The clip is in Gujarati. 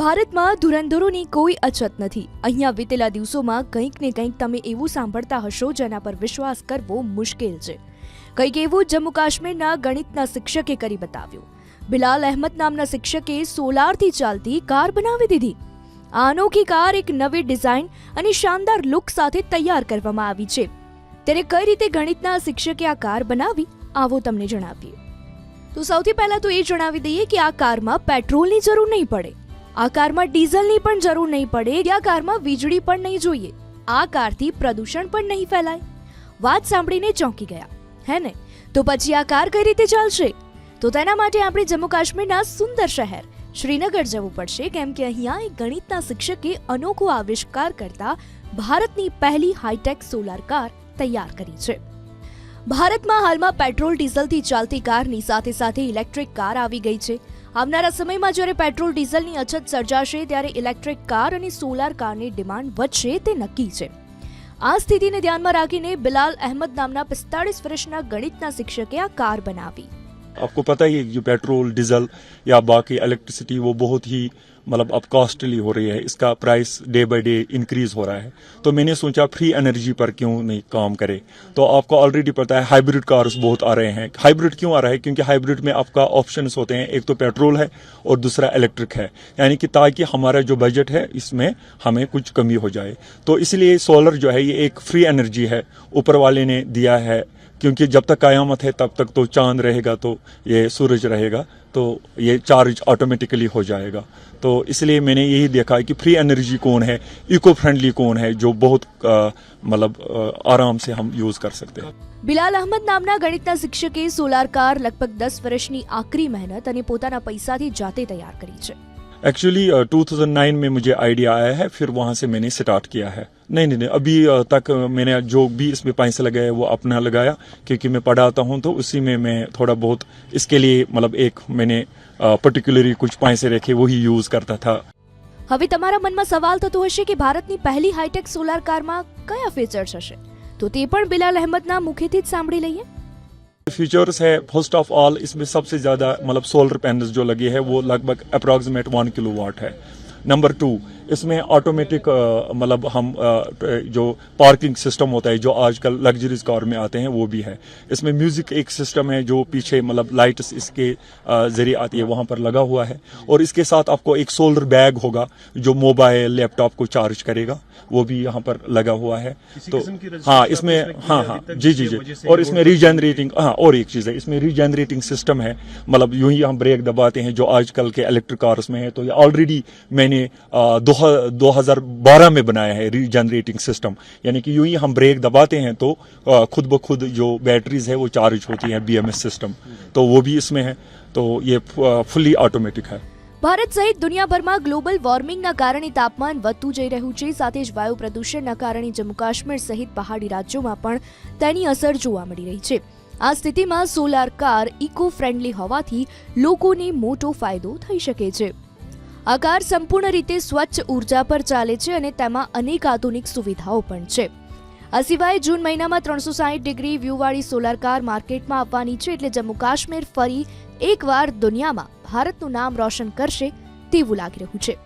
ભારતમાં ધુરંધરોની કોઈ અછત નથી અહીંયા વીતેલા દિવસોમાં કંઈક ને કંઈક તમે એવું સાંભળતા હશો જેના પર વિશ્વાસ કરવો મુશ્કેલ છે કંઈક એવું જમ્મુ કાશ્મીરના ગણિતના શિક્ષકે કરી બતાવ્યું બિલાલ અહેમદ નામના શિક્ષકે સોલારથી ચાલતી કાર બનાવી દીધી આ અનોખી કાર એક નવી ડિઝાઇન અને શાનદાર લુક સાથે તૈયાર કરવામાં આવી છે ત્યારે કઈ રીતે ગણિતના શિક્ષકે આ કાર બનાવી આવો તમને જણાવીએ તો સૌથી પહેલાં તો એ જણાવી દઈએ કે આ કારમાં પેટ્રોલની જરૂર નહીં પડે આ કારમાં ડીઝલની પણ જરૂર નહીં પડે કે આ કારમાં વીજળી પણ નહીં જોઈએ આ કારથી પ્રદૂષણ પણ નહીં ફેલાય વાત સાંભળીને ચોંકી ગયા હે ને તો પછી આ કાર કઈ રીતે ચાલશે તો તેના માટે આપણે જમ્મુ કાશ્મીરના સુંદર શહેર શ્રીનગર જવું પડશે કેમ કે અહીંયા એક ગણિતના શિક્ષકે અનોખો આવિષ્કાર કરતા ભારતની પહેલી હાઈટેક સોલાર કાર તૈયાર કરી છે ભારતમાં હાલમાં પેટ્રોલ ડીઝલથી ચાલતી કારની સાથે સાથે ઇલેક્ટ્રિક કાર આવી ગઈ છે આવનારા સમયમાં જ્યારે પેટ્રોલ ડીઝલની અછત સર્જાશે ત્યારે ઇલેક્ટ્રિક કાર અને સોલાર કારની ડિમાન્ડ વધશે તે નક્કી છે આ સ્થિતિને ધ્યાનમાં રાખીને બિલાલ અહેમદ નામના પિસ્તાળીસ વર્ષના ગણિતના શિક્ષકે આ કાર બનાવી आपको पता ही है जो पेट्रोल डीजल या बाकी इलेक्ट्रिसिटी वो बहुत ही मतलब अब कॉस्टली हो रही है इसका price day by day increase हो रहा है तो मैंने सोचा फ्री एनर्जी पर क्यों नहीं काम करे तो आपको ऑलरेडी पता है हाइब्रिड कार्स बहुत आ रहे हैं हाइब्रिड क्यों आ रहा है क्योंकि हाइब्रिड में आपका ऑप्शन होते हैं एक तो पेट्रोल है और दूसरा इलेक्ट्रिक है यानी कि ताकि हमारा जो बजट है इसमें हमें कुछ कमी हो जाए तो इसलिए सोलर जो है ये एक फ्री एनर्जी है ऊपर वाले ने दिया है क्योंकि जब तक कायामत है तब तक तो चांद रहेगा तो ये सूरज रहेगा तो ये चार्ज ऑटोमेटिकली हो जाएगा तो इसलिए मैंने यही देखा है कि फ्री एनर्जी कौन है इको फ्रेंडली कौन है जो बहुत मतलब आराम से हम यूज़ कर सकते हैं बिलाल अहमद नामना गणित શિક્ષકે સોલાર કાર લગભગ દસ વર્ષની આકરી आखिरी मेहनत પોતાના पैसा थी जाते तैयार करी एक्चुअली uh, में मुझे आइडिया आया है फिर वहाँ से मैंने स्टार्ट किया है नहीं नहीं नहीं अभी तक मैंने जो भी इसमें पैसे लगाए वो अपना लगाया क्योंकि मैं पढ़ाता हूँ तो उसी में मैं थोड़ा बहुत इसके लिए मतलब एक मैंने पर्टिकुलरली कुछ पैसे रखे वही यूज करता था હવે તમારા મનમાં સવાલ થતો હશે કે ભારતની પહેલી હાઈટેક સોલાર કારમાં કયા ફીચર્સ હશે તો તે પણ બિલાલ અહેમદના મુખેથી જ સાંભળી લઈએ फीचर्स है फर्स्ट ऑफ ऑल इसमें सबसे ज़्यादा मतलब सोलर पैनल्स जो लगे हैं वो लगभग अप्रोक्सीमेट वन किलो वाट है नंबर टू इसमें ऑटोमेटिक uh, मतलब हम आ, uh, तो जो पार्किंग सिस्टम होता है जो आजकल लग्जरीज कार में आते हैं वो भी है इसमें म्यूजिक एक सिस्टम है जो पीछे मतलब लाइट्स इसके uh, जरिए आती है वहां पर लगा हुआ है और इसके साथ आपको एक सोलर बैग होगा जो मोबाइल लैपटॉप को चार्ज करेगा वो भी यहाँ पर लगा हुआ है तो हाँ इसमें हाँ हाँ जी जी जी और इसमें रीजेनरेटिंग हाँ और एक चीज़ है इसमें रीजेनरेटिंग सिस्टम है मतलब यूं ही हम ब्रेक दबाते हैं जो आजकल के इलेक्ट्रिक कार्स में है तो ये ऑलरेडी मैंने એ 2012 મે બનાયા હે રીજનરેટિંગ સિસ્ટમ એટલે કે યુહી હમ બ્રેક દબاتے હે તો ખુદ બ ખુદ જો બેટરીઝ હે વો ચાર્જ હોતી હે બીએમએસ સિસ્ટમ તો વો ભી ઇસમે હે તો યે ફલી ઓટોમેટિક હે ભારત સહિત દુનિયાભરમાં ગ્લોબલ વોર્મિંગ ના કારણે તાપમાન વધતું જઈ રહ્યું છે સાથે જ વાયુ પ્રદૂષણ ના કારણે જમ કાશ્મીર સહિત પહાડી રાજ્યોમાં પણ તેની અસર જોવા મળી રહી છે આ સ્થિતિમાં સોલાર કાર ઇકો ફ્રેન્ડલી હોવાથી લોકોને મોટો ફાયદો થઈ શકે છે આ કાર સંપૂર્ણ રીતે સ્વચ્છ ઉર્જા પર ચાલે છે અને તેમાં અનેક આધુનિક સુવિધાઓ પણ છે આ સિવાય જૂન મહિનામાં ત્રણસો સાહીઠ ડિગ્રી વ્યૂવાળી સોલાર કાર માર્કેટમાં આવવાની છે એટલે જમ્મુ કાશ્મીર ફરી એકવાર દુનિયામાં ભારતનું નામ રોશન કરશે તેવું લાગી રહ્યું છે